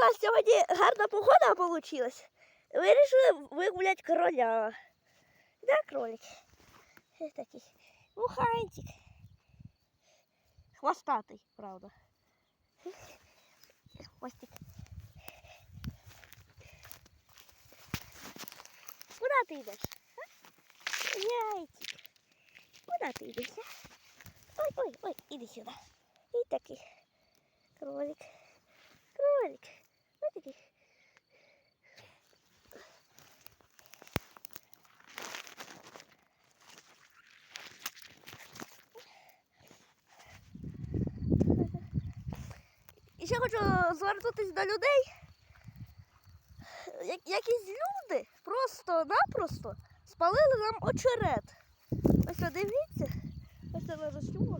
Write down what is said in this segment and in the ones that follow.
нас сьогодні гарна погода вийшла. Вирішили вигуляти кроля. Да, кролик? Ось такий. Уханчик. Хвостатий, правда. Хвостик. Куда ти йдеш? а? Яйчик. Куда ти йдеш? а? Ой, ой, ой, іди сюди. І такий. Кролик. Кролик. Ще хочу звернутися до людей. Я- Якісь люди просто-напросто спалили нам очерет. Ось дивіться. Ось я зараз зніму.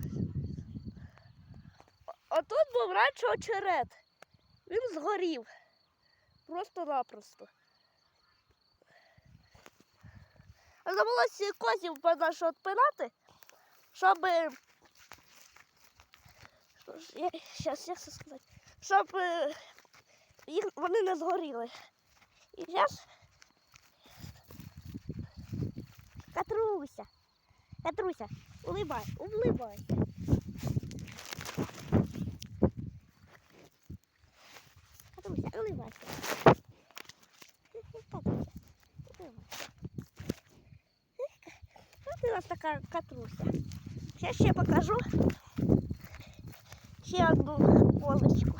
О- Отут був раніше очерет. Він згорів. Просто-напросто. А Довелося козів нашу відпинати, щоб. що ж, Я, як це сказати? Щоб е, їх, вони не згоріли. І зараз. Катруся. Катруся, улибай, улибайся. Катруся, улибайся. Катруся, улибайся. У нас така катруся. Зараз ще покажу. Ще одну полочку.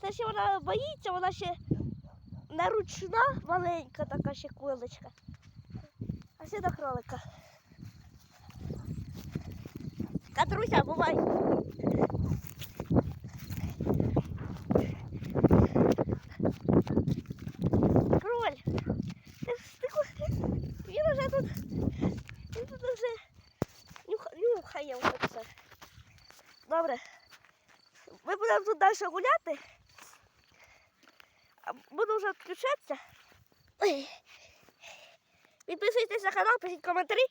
Це, ще вона боїться, вона ще не ручна, маленька така ще куличка. А ще до кролика. Катруся, бувай. Кроль. Ти, ж- ти, ку- він уже тут. Він тут вже нюх, нюхає вже все. Добре. Ми будемо тут далі гуляти. Буду вже відключатися. Підписуйтесь на канал, пишіть коментарі.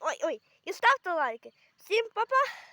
Ой, ой, і ставте лайки. Всім па-па!